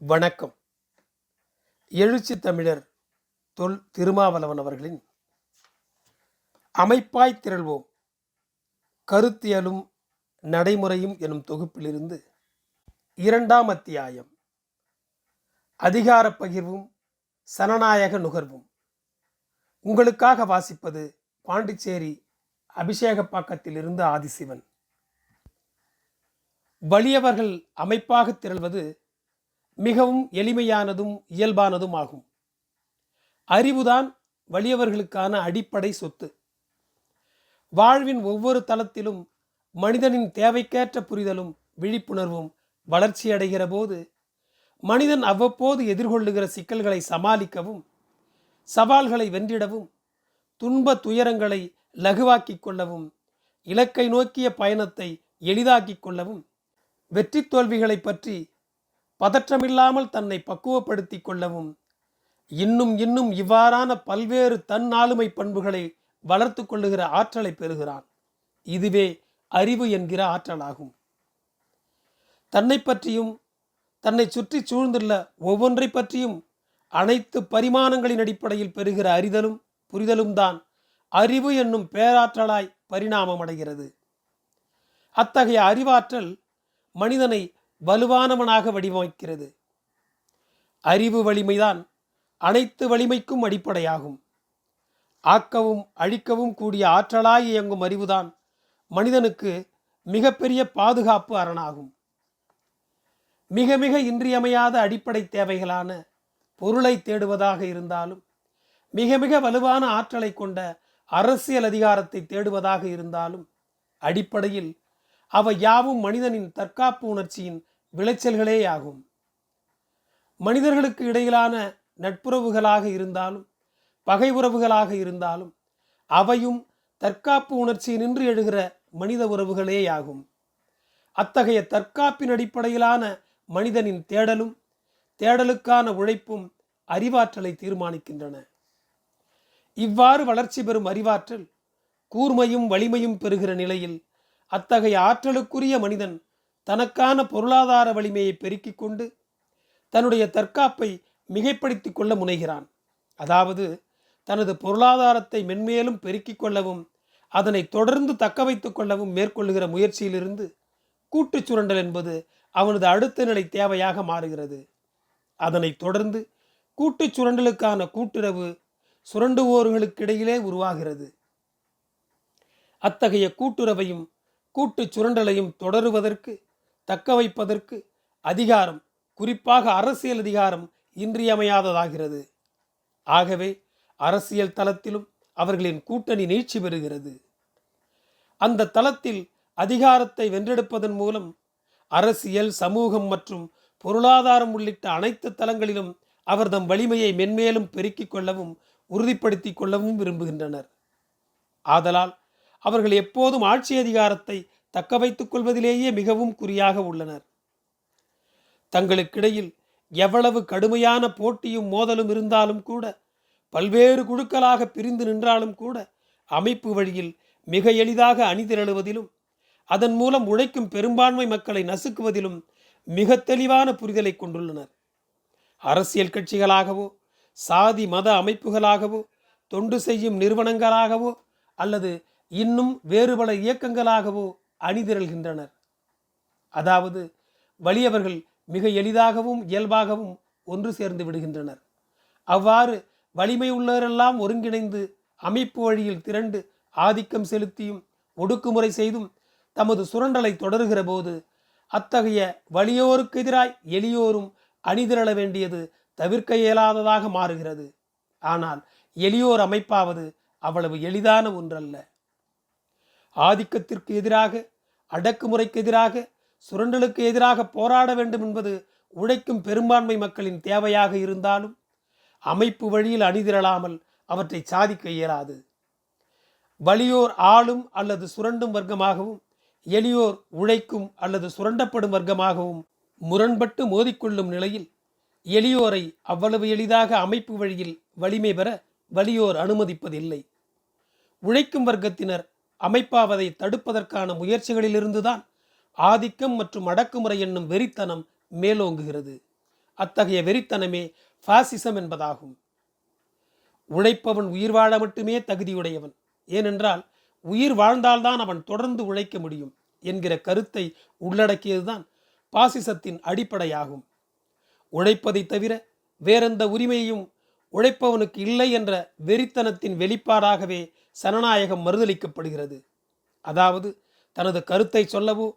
வணக்கம். எழுச்சி தமிழர் தொல் திருமாவளவன் அவர்களின் அமைப்பாய் திரள்வோம். கருத்தியலும் நடைமுறையும் எனும் தொகுப்பிலிருந்து இரண்டாம் அத்தியாயம். அதிகார பகிர்வும் சனநாயக நுகர்வும். உங்களுக்காக வாசிப்பது பாண்டிச்சேரி அபிஷேகப்பாக்கத்திலிருந்து ஆதிசிவன். வலியவர்கள் அமைப்பாக திரள்வது மிகவும் எளிமையானதும் இயல்பானதும் ஆகும். அறிவுதான் வலியவர்களுக்கான அடிப்படை சொத்து. வாழ்வின் ஒவ்வொரு தளத்திலும் மனிதனின் தேவைக்கேற்ற புரிதலும் விழிப்புணர்வும் வளர்ச்சியடைகிற போது மனிதன் அவ்வப்போது எதிர்கொள்ளுகிற சிக்கல்களை சமாளிக்கவும் சவால்களை வென்றிடவும் துன்ப துயரங்களை லகுவாக்கிக் கொள்ளவும் இலக்கை நோக்கிய பயணத்தை எளிதாக்கிக் கொள்ளவும் வெற்றி தோல்விகளை பற்றி பதற்றமில்லாமல் தன்னை பக்குவப்படுத்திக் கொள்ளவும் இன்னும் இன்னும் இவ்வாறான பல்வேறு தன் ஆளுமை பண்புகளை வளர்த்து கொள்ளுகிற ஆற்றலை பெறுகிறான். இதுவே அறிவு என்கிற ஆற்றலாகும். தன்னை பற்றியும் தன்னை சுற்றி சூழ்ந்துள்ள ஒவ்வொன்றை பற்றியும் அனைத்து பரிமாணங்களின் அடிப்படையில் பெறுகிற அறிதலும் புரிதலும் தான் அறிவு என்னும் பேராற்றலாய் பரிணாமமடைகிறது. அத்தகைய அறிவாற்றல் மனிதனை வலுவானவனாக வடிவமைக்கிறது. அறிவு வலிமைதான் அனைத்து வலிமைக்கும் அடிப்படையாகும். ஆக்கவும் அழிக்கவும் கூடிய ஆற்றலாய் இயங்கும் அறிவுதான் மனிதனுக்கு மிகப்பெரிய பாதுகாப்பு அரணாகும். மிக மிக இன்றியமையாத அடிப்படை தேவைகளான பொருளை தேடுவதாக இருந்தாலும் மிக மிக வலுவான ஆற்றலை கொண்ட அரசியல் அதிகாரத்தை தேடுவதாக இருந்தாலும் அடிப்படையில் அவை யாவும் மனிதனின் தற்காப்பு உணர்ச்சியின் விளைச்சல்களேயாகும் மனிதர்களுக்கு இடையிலான நட்புறவுகளாக இருந்தாலும் பகை உறவுகளாக இருந்தாலும் அவையும் தற்காப்பு உணர்ச்சி நின்று எழுகிற மனித உறவுகளேயாகும் அத்தகைய தற்காப்பின் அடிப்படையிலான மனிதனின் தேடலும் தேடலுக்கான உழைப்பும் அறிவாற்றலை தீர்மானிக்கின்றன. இவ்வாறு வளர்ச்சி பெறும் அறிவாற்றல் கூர்மையும் வலிமையும் பெறுகிற நிலையில் அத்தகைய ஆற்றலுக்குரிய மனிதன் தனக்கான பொருளாதார வலிமையை பெருக்கிக் கொண்டு தன்னுடைய தற்காப்பை மிகைப்படுத்தி கொள்ள முனைகிறான். அதாவது தனது பொருளாதாரத்தை மென்மேலும் பெருக்கிக் கொள்ளவும் அதனை தொடர்ந்து தக்க வைத்துக் கொள்ளவும் மேற்கொள்ளுகிற முயற்சியிலிருந்து கூட்டுச் சுரண்டல் என்பது அவனது அடுத்த நிலை தேவையாக மாறுகிறது. அதனைத் தொடர்ந்து கூட்டுச் சுரண்டலுக்கான கூட்டுறவு சுரண்டுவோர்களுக்கிடையிலே உருவாகிறது. அத்தகைய கூட்டுறவையும் கூட்டுச் சுரண்டலையும் தொடருவதற்கு தக்க வைப்பதற்கு அதிகாரம் குறிப்பாக அரசியல் அதிகாரம் இன்றியமையாததாகிறது. ஆகவே அரசியல் தளத்திலும் அவர்களின் கூட்டணி நீட்சி பெறுகிறது. அந்த தளத்தில் அதிகாரத்தை வென்றெடுப்பதன் மூலம் அரசியல் சமூகம் மற்றும் பொருளாதாரம் உள்ளிட்ட அனைத்து தளங்களிலும் அவர் தம் வலிமையை மென்மேலும் பெருக்கிக் கொள்ளவும் உறுதிப்படுத்திக் கொள்ளவும் விரும்புகின்றனர். ஆதலால் அவர்கள் எப்போதும் ஆட்சி அதிகாரத்தை தக்க வைத்துக் கொள்வதிலேயே மிகவும் குறியாக உள்ளனர். தங்களுக்கிடையில் எவ்வளவு கடுமையான போட்டியும் மோதலும் இருந்தாலும் கூட பல்வேறு குழுக்களாக பிரிந்து நின்றாலும் கூட அமைப்பு வழியில் மிக எளிதாக அணிதிரளுவதிலும் அதன் மூலம் உழைக்கும் பெரும்பான்மை மக்களை நசுக்குவதிலும் மிக தெளிவான புரிதலை கொண்டுள்ளனர். அரசியல் கட்சிகளாகவோ சாதி மத அமைப்புகளாகவோ தொண்டு செய்யும் நிறுவனங்களாகவோ அல்லது இன்னும் வேறு பல இயக்கங்களாகவோ அணிதிரள்கின்றனர். அதாவது வலியவர்கள் மிக எளிதாகவும் இயல்பாகவும் ஒன்று சேர்ந்து விடுகின்றனர். அவ்வாறு வலிமை உள்ளவரெல்லாம் ஒருங்கிணைந்து அமைப்பு வழியில் திரண்டு ஆதிக்கம் செலுத்தியும் ஒடுக்குமுறை செய்தும் தமது சுரண்டலை தொடர்கிற போது அத்தகைய வலியோருக்கு எதிராய் எளியோரும் அணிதிரள வேண்டியது தவிர்க்க இயலாததாக மாறுகிறது. ஆனால் எளியோர் அமைப்பாவது அவ்வளவு எளிதான ஒன்றல்ல. ஆதிக்கத்திற்கு எதிராக அடக்குமுறைக்கு எதிராக சுரண்டலுக்கு எதிராக போராட வேண்டும் என்பது உழைக்கும் பெரும்பான்மை மக்களின் தேவையாக இருந்தாலும் அமைப்பு வழியில் அணிதிரளாமல் அவற்றை சாதிக்க இயலாது. வலியோர் ஆளும் அல்லது சுரண்டும் வர்க்கமாகவும் எளியோர் உழைக்கும் அல்லது சுரண்டப்படும் வர்க்கமாகவும் முரண்பட்டு மோதிக்கொள்ளும் நிலையில் எளியோரை அவ்வளவு எளிதாக அமைப்பு வழியில் வலிமை பெற வலியோர் அனுமதிப்பதில்லை. உழைக்கும் வர்க்கத்தினர் அமைப்பாவதை தடுப்பதற்கான முயற்சிகளிலிருந்துதான் ஆதிக்கம் மற்றும் அடக்குமுறை என்னும் வெறித்தனம் மேலோங்குகிறது. அத்தகைய வெறித்தனமே பாசிசம் என்பதாகும். உழைப்பவன் உயிர் வாழ மட்டுமே தகுதியுடையவன். ஏனென்றால் உயிர் வாழ்ந்தால்தான் அவன் தொடர்ந்து உழைக்க முடியும் என்கிற கருத்தை உள்ளடக்கியதுதான் பாசிசத்தின் அடிப்படையாகும். உழைப்பதை தவிர வேறெந்த உரிமையும் உழைப்பவனுக்கு இல்லை என்ற வெறித்தனத்தின் வெளிப்பாடாகவே சனநாயகம் மறுதளிக்கப்படுகிறது. அதாவது தனது கருத்தை சொல்லவோ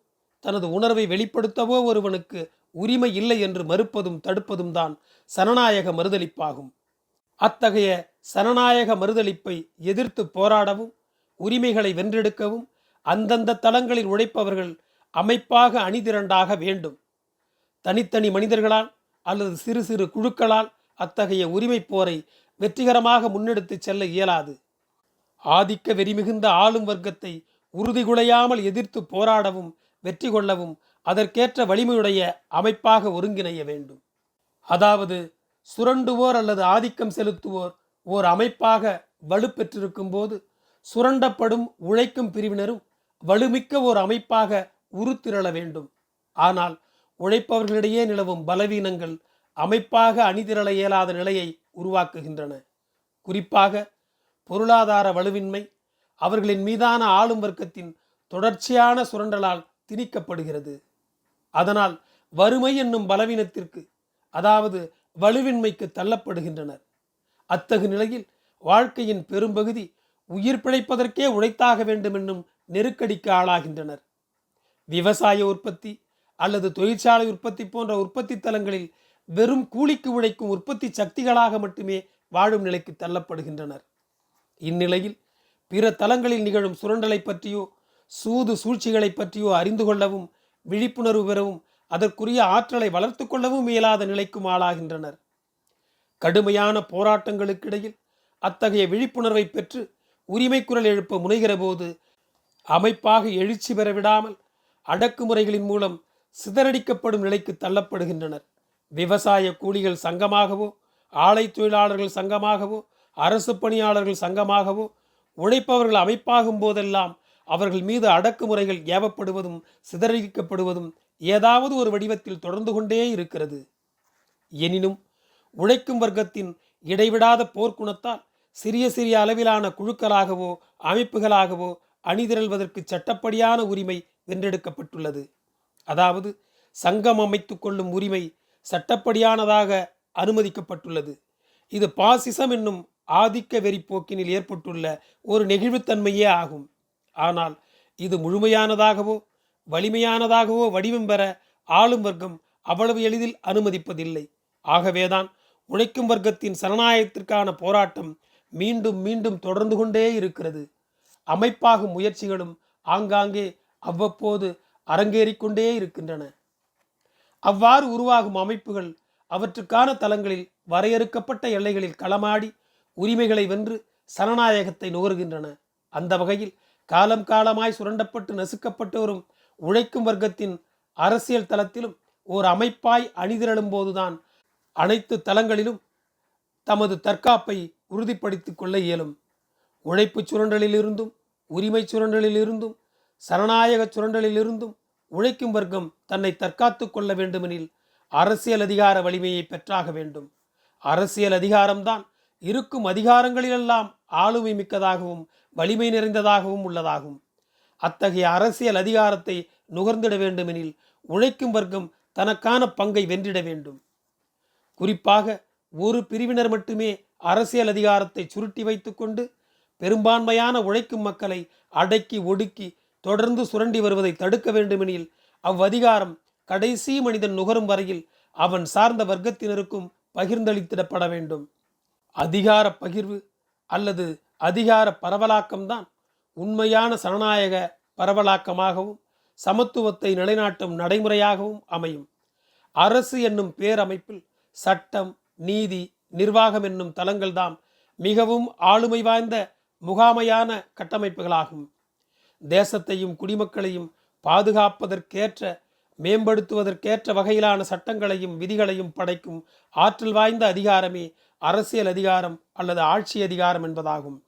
தனது உணர்வை வெளிப்படுத்தவோ ஒருவனுக்கு உரிமை இல்லை என்று மறுப்பதும் தடுப்பதும் தான் சனநாயக மறுதளிப்பாகும். அத்தகைய சனநாயக மறுதளிப்பை எதிர்த்து போராடவும் உரிமைகளை வென்றெடுக்கவும் அந்தந்த தளங்களில் உழைப்பவர்கள் அமைப்பாக அணிதிரண்டாக வேண்டும். தனித்தனி மனிதர்களால் அல்லது சிறு சிறு குழுக்களால் அத்தகைய உரிமை போரை வெற்றிகரமாக முன்னெடுத்து செல்ல இயலாது. ஆதிக்க வெறிமிகுந்த ஆளும் வர்க்கத்தை உறுதிகுலையாமல் எதிர்த்து போராடவும் வெற்றி கொள்ளவும் அதற்கேற்ற வலிமையுடைய அமைப்பாக ஒருங்கிணைய வேண்டும். அதாவது சுரண்டுவோர் அல்லது ஆதிக்கம் செலுத்துவோர் ஓர் அமைப்பாக வலுப்பெற்றிருக்கும் போது சுரண்டப்படும் உழைக்கும் பிரிவினரும் வலுமிக்க ஓர் அமைப்பாக உருத்திரள வேண்டும். ஆனால் உழைப்பவர்களிடையே நிலவும் பலவீனங்கள் அமைப்பாக அணிதிரள இயலாத நிலையை உருவாக்குகின்றன. குறிப்பாக பொருளாதார வலுவின்மை அவர்களின் மீதான ஆளும் வர்க்கத்தின் தொடர்ச்சியான சுரண்டலால் திணிக்கப்படுகிறது. அதனால் வறுமை என்னும் பலவீனத்திற்கு அதாவது வலுவின்மைக்கு தள்ளப்படுகின்றனர். அத்தகு நிலையில் வாழ்க்கையின் பெரும்பகுதி உயிர் பிழைப்பதற்கே உழைத்தாக வேண்டும் என்னும் நெருக்கடிக்கு ஆளாகின்றனர். விவசாய உற்பத்தி அல்லது தொழிற்சாலை உற்பத்தி போன்ற உற்பத்தி தலங்களில் வெறும் கூலிக்கு உழைக்கும் உற்பத்தி சக்திகளாக மட்டுமே வாழும் நிலைக்கு தள்ளப்படுகின்றனர். இந்நிலையில் பிற தலங்களில் நிகழும் சுரண்டலை பற்றியோ சூது சூழ்ச்சிகளை பற்றியோ அறிந்து கொள்ளவும் விழிப்புணர்வு பெறவும் அதற்குரிய ஆற்றலை வளர்த்து கொள்ளவும் இயலாத நிலைக்கும் ஆளாகின்றனர். கடுமையான போராட்டங்களுக்கிடையில் அத்தகைய விழிப்புணர்வை பெற்று உரிமை குரல் எழுப்ப முனைகிற போது அமைப்பாக எழுச்சி பெற விடாமல் அடக்குமுறைகளின் மூலம் சிதறடிக்கப்படும் நிலைக்கு தள்ளப்படுகின்றனர். விவசாய கூலிகள் சங்கமாகவோ ஆலை தொழிலாளர்கள் சங்கமாகவோ அரசு பணியாளர்கள் சங்கமாகவோ உழைப்பவர்கள் அமைப்பாகும் போதெல்லாம் அவர்கள் மீது அடக்குமுறைகள் ஏவப்படுவதும் சிதறிக்கப்படுவதும் ஏதாவது ஒரு வடிவத்தில் தொடர்ந்து கொண்டே இருக்கிறது. எனினும் உழைக்கும் வர்க்கத்தின் இடைவிடாத போர்க்குணத்தால் சிறிய சிறிய அளவிலான குழுக்களாகவோ அமைப்புகளாகவோ அணிதிரள்வதற்கு சட்டப்படியான உரிமை வென்றெடுக்கப்பட்டுள்ளது. அதாவது சங்கம் அமைத்து கொள்ளும் உரிமை சட்டப்படியானதாக அனுமதிக்கப்பட்டுள்ளது. இது பாசிசம் என்னும் ஆதிக்க வெறிப்போக்கினில் ஏற்பட்டுள்ள ஒரு நெகிழ்வுத்தன்மையே ஆகும். ஆனால் இது முழுமையானதாகவோ வலிமையானதாகவோ வடிவம் பெற ஆளும் வர்க்கம் அவ்வளவு எளிதில் அனுமதிப்பதில்லை. ஆகவேதான் உழைக்கும் வர்க்கத்தின் சரணாயத்திற்கான போராட்டம் மீண்டும் மீண்டும் தொடர்ந்து கொண்டே இருக்கிறது. அமைப்பாகும் முயற்சிகளும் ஆங்காங்கே அவ்வப்போது அரங்கேறிக்கொண்டே இருக்கின்றன. அவ்வாறு உருவாகும் அமைப்புகள் அவற்றுக்கான தலங்களில் வரையறுக்கப்பட்ட எல்லைகளில் களமாடி உரிமைகளை வென்று சனநாயகத்தை நுகர்கின்றன. அந்த வகையில் காலம் காலமாய் சுரண்டப்பட்டு நசுக்கப்பட்டு வரும் உழைக்கும் வர்க்கத்தின் அரசியல் தளத்திலும் ஓர் அமைப்பாய் அணிதிரளும் போதுதான் அனைத்து தளங்களிலும் தமது தற்காப்பை உறுதிப்படுத்திக் கொள்ள இயலும். உழைப்பு சுரண்டலிலிருந்தும் உரிமை சுரண்டலிலிருந்தும் சனநாயக சுரண்டலிலிருந்தும் உழைக்கும் வர்க்கம் தன்னை தற்காத்து கொள்ள வேண்டுமெனில் அரசியல் அதிகார வலிமையை பெற்றாக வேண்டும். அரசியல் அதிகாரம்தான் இருக்கும் அதிகாரங்களிலெல்லாம் ஆளுமை மிக்கதாகவும் வலிமை நிறைந்ததாகவும் உள்ளதாகும். அத்தகைய அரசியல் அதிகாரத்தை நுகர்ந்திட வேண்டுமெனில் உழைக்கும் வர்க்கம் தனக்கான பங்கை வென்றிட வேண்டும். குறிப்பாக ஒரு பிரிவினர் மட்டுமே அரசியல் அதிகாரத்தை சுருட்டி வைத்துக்கொண்டு பெரும்பான்மையான உழைக்கும் மக்களை அடக்கி ஒடுக்கி தொடர்ந்து சுரண்டி வருவதை தடுக்க வேண்டுமெனில் அவ்வதிகாரம் கடைசி மனிதன் நுகரும் வரையில் அவன் சார்ந்த வர்க்கத்தினருக்கும் பகிர்ந்தளித்திடப்பட வேண்டும். அதிகார பகிர்வு அல்லது அதிகார பரவலாக்கம்தான் உண்மையான சனநாயக பரவலாக்கமாகவும் சமத்துவத்தை நிலைநாட்டும் நடைமுறையாகவும் அமையும். அரசு என்னும் பேரமைப்பில் சட்டம் நீதி நிர்வாகம் என்னும் தலங்கள்தாம் மிகவும் ஆளுமை வாய்ந்த முகாமையான கட்டமைப்புகளாகும். தேசத்தையும் குடிமக்களையும் பாதுகாப்பதற்கேற்ற மேம்படுத்துவதற்கேற்ற வகையிலான சட்டங்களையும் விதிகளையும் படைக்கும் ஆற்றல் வாய்ந்த அதிகாரமே அரசியல் அதிகாரம் அல்லது ஆட்சி அதிகாரம் என்பதாகும்.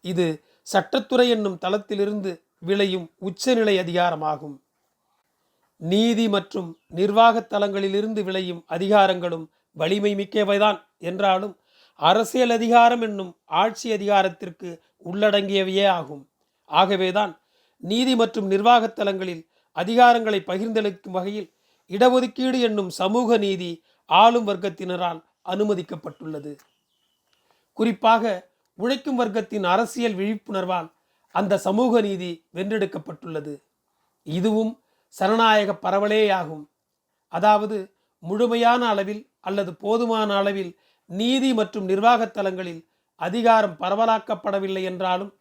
இது சட்டத்துறை என்னும் தளத்திலிருந்து விளையும் உச்சநிலை அதிகாரமாகும். நீதி மற்றும் நிர்வாகத் தலங்களிலிருந்து விளையும் அதிகாரங்களும் வலிமை மிக்கவைதான் என்றாலும் அரசியல் அதிகாரம் என்னும் ஆட்சி அதிகாரத்திற்கு உள்ளடங்கியவையே ஆகும். ஆகவேதான் நீதி மற்றும் நிர்வாகத் தலங்களில் அதிகாரங்களை பகிர்ந்தளிக்கும் வகையில் இடஒதுக்கீடு என்னும் சமூக நீதி ஆளும் வர்க்கத்தினரால் அனுமதிக்கப்பட்டுள்ளது. குறிப்பாக உழைக்கும் வர்க்கத்தின் அரசியல் விழிப்புணர்வால் அந்த சமூக நீதி வென்றெடுக்கப்பட்டுள்ளது. இதுவும் சனநாயக பரவலேயாகும். அதாவது முழுமையான அளவில் அல்லது போதுமான அளவில் நீதி மற்றும் நிர்வாகத் தலங்களில் அதிகாரம் பரவலாக்கப்படவில்லை என்றாலும்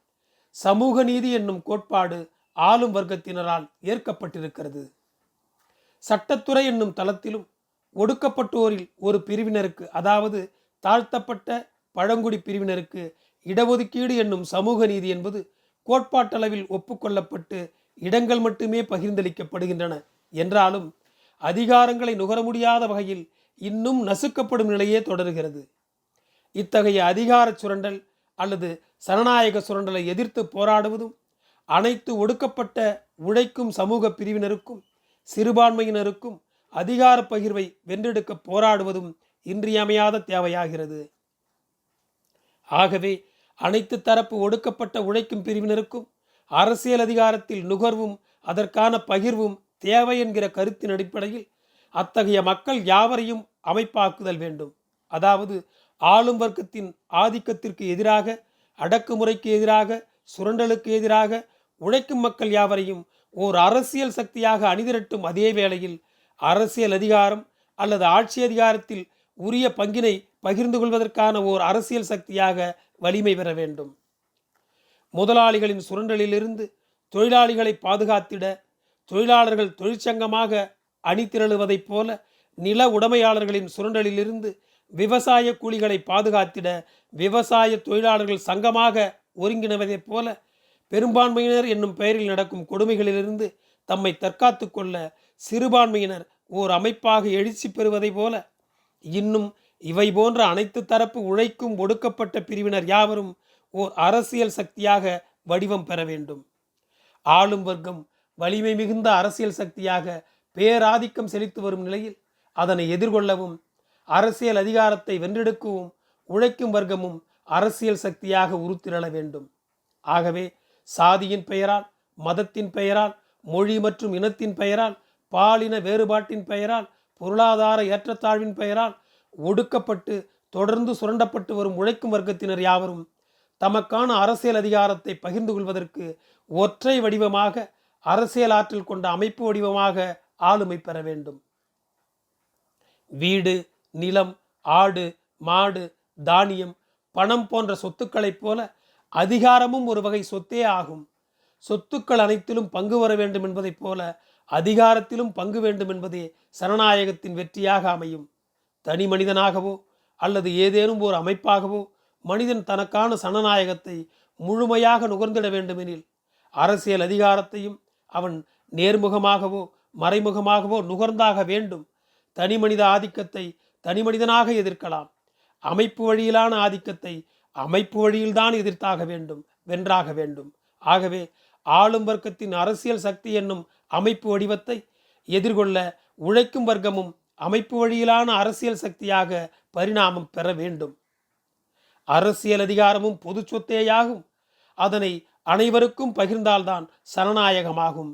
சமூக நீதி என்னும் கோட்பாடு ஆளும் வர்க்கத்தினரால் ஏற்கப்பட்டிருக்கிறது. சட்டத்துறை என்னும் தளத்திலும் ஒடுக்கப்பட்டோரில் ஒரு பிரிவினருக்கு அதாவது தாழ்த்தப்பட்ட பழங்குடி பிரிவினருக்கு இடஒதுக்கீடு என்னும் சமூக நீதி என்பது கோட்பாட்டளவில் ஒப்புக்கொள்ளப்பட்டு இடங்கள் மட்டுமே பகிர்ந்தளிக்கப்படுகின்றன என்றாலும் அதிகாரங்களை நுகர முடியாத வகையில் இன்னும் நசுக்கப்படும் நிலையே தொடர்கிறது. இத்தகைய அதிகார சுரண்டல் அல்லது சனநாயக சுரண்டலை எதிர்த்து போராடுவதும் அனைத்து ஒடுக்கப்பட்ட உழைக்கும் சமூக பிரிவினருக்கும் சிறுபான்மையினருக்கும் அதிகார பகிர்வை வென்றெடுக்க போராடுவதும் இன்றியமையாத தேவையாகிறது. ஆகவே அனைத்து தரப்பு ஒடுக்கப்பட்ட உழைக்கும் பிரிவினருக்கும் அரசியல் அதிகாரத்தில் நுகர்வும் அதற்கான பகிர்வும் தேவை என்கிற கருத்தின் அடிப்படையில் அத்தகைய மக்கள் யாவரையும் அமைப்பாக்குதல் வேண்டும். அதாவது ஆளும் வர்க்கத்தின் ஆதிக்கத்திற்கு எதிராக அடக்குமுறைக்கு எதிராக சுரண்டலுக்கு எதிராக உழைக்கும் மக்கள் யாவரையும் ஓர் அரசியல் சக்தியாக அணிதிரட்டும் அதே வேளையில் அரசியல் அதிகாரம் அல்லது ஆட்சி அதிகாரத்தில் உரிய பங்கினை பகிர்ந்து கொள்வதற்கான ஓர் அரசியல் சக்தியாக வலிமை பெற வேண்டும். முதலாளிகளின் சுரண்டலிலிருந்து தொழிலாளிகளை பாதுகாத்திட தொழிலாளர்கள் தொழிற்சங்கமாக அணிதிரளுவதைப் போல நில உடைமையாளர்களின் சுரண்டலிலிருந்து விவசாய கூலிகளை பாதுகாத்திட விவசாய தொழிலாளர்கள் சங்கமாக ஒருங்கிணைவதைப் போல பெரும்பான்மையினர் என்னும் பெயரில் நடக்கும் கொடுமைகளிலிருந்து தம்மை தற்காத்து கொள்ள சிறுபான்மையினர் ஓர் அமைப்பாக எழுச்சி பெறுவதைப் போல இன்னும் இவை போன்ற அனைத்து தரப்பு உழைக்கும் ஒடுக்கப்பட்ட பிரிவினர் யாவரும் ஓர் அரசியல் சக்தியாக வடிவம் பெற வேண்டும். ஆளும் வர்க்கம் வலிமை மிகுந்த அரசியல் சக்தியாக பேராதிக்கம் செலுத்தி வரும் நிலையில் அதனை எதிர்கொள்ளவும் அரசியல் அதிகாரத்தை வென்றெடுக்கவும் உழைக்கும் வர்க்கமும் அரசியல் சக்தியாக உருத்திரள வேண்டும். ஆகவே சாதியின் பெயரால் மதத்தின் பெயரால் மொழி மற்றும் இனத்தின் பெயரால் பாலின வேறுபாட்டின் பெயரால் பொருளாதார ஏற்றத்தாழ்வின் பெயரால் ஒடுக்கப்பட்டு தொடர்ந்து சுரண்டப்பட்டு வரும் உழைக்கும் வர்க்கத்தினர் யாவரும் தமக்கான அரசியல் அதிகாரத்தை பகிர்ந்து கொள்வதற்கு ஒற்றை வடிவமாக அரசியல் ஆற்றல் கொண்ட அமைப்பு வடிவமாக ஆளுமை பெற வேண்டும். வீடு நிலம் ஆடு மாடு தானியம் பணம் போன்ற சொத்துக்களைப் போல அதிகாரமும் ஒரு வகை சொத்தே ஆகும். சொத்துக்கள் அனைத்திலும் பங்கு வர வேண்டும் என்பதைப் போல அதிகாரத்திலும் பங்கு வேண்டும் என்பதே சனநாயகத்தின் வெற்றியாக அமையும். தனி மனிதனாகவோ அல்லது ஏதேனும் ஒரு அமைப்பாகவோ மனிதன் தனக்கான சனநாயகத்தை முழுமையாக நுகர்ந்திட வேண்டுமெனில் அரசியல் அதிகாரத்தையும் அவன் நேர்முகமாகவோ மறைமுகமாகவோ நுகர்ந்தாக வேண்டும். தனி மனித ஆதிக்கத்தை தனி மனிதனாக எதிர்க்கலாம். அமைப்பு வழியிலான ஆதிக்கத்தை அமைப்பு வழியில்தான் எதிர்த்தாக வேண்டும் வென்றாக வேண்டும். ஆகவே ஆளும் வர்க்கத்தின் அரசியல் சக்தி என்னும் அமைப்பு வடிவத்தை எதிர்கொள்ள உழைக்கும் வர்க்கமும் அமைப்பு வழியிலான அரசியல் சக்தியாக பரிணாமம் பெற வேண்டும். அரசியல் அதிகாரமும் பொது சொத்தேயாகும். அதனை அனைவருக்கும் பகிர்ந்தால்தான் சனநாயகமாகும்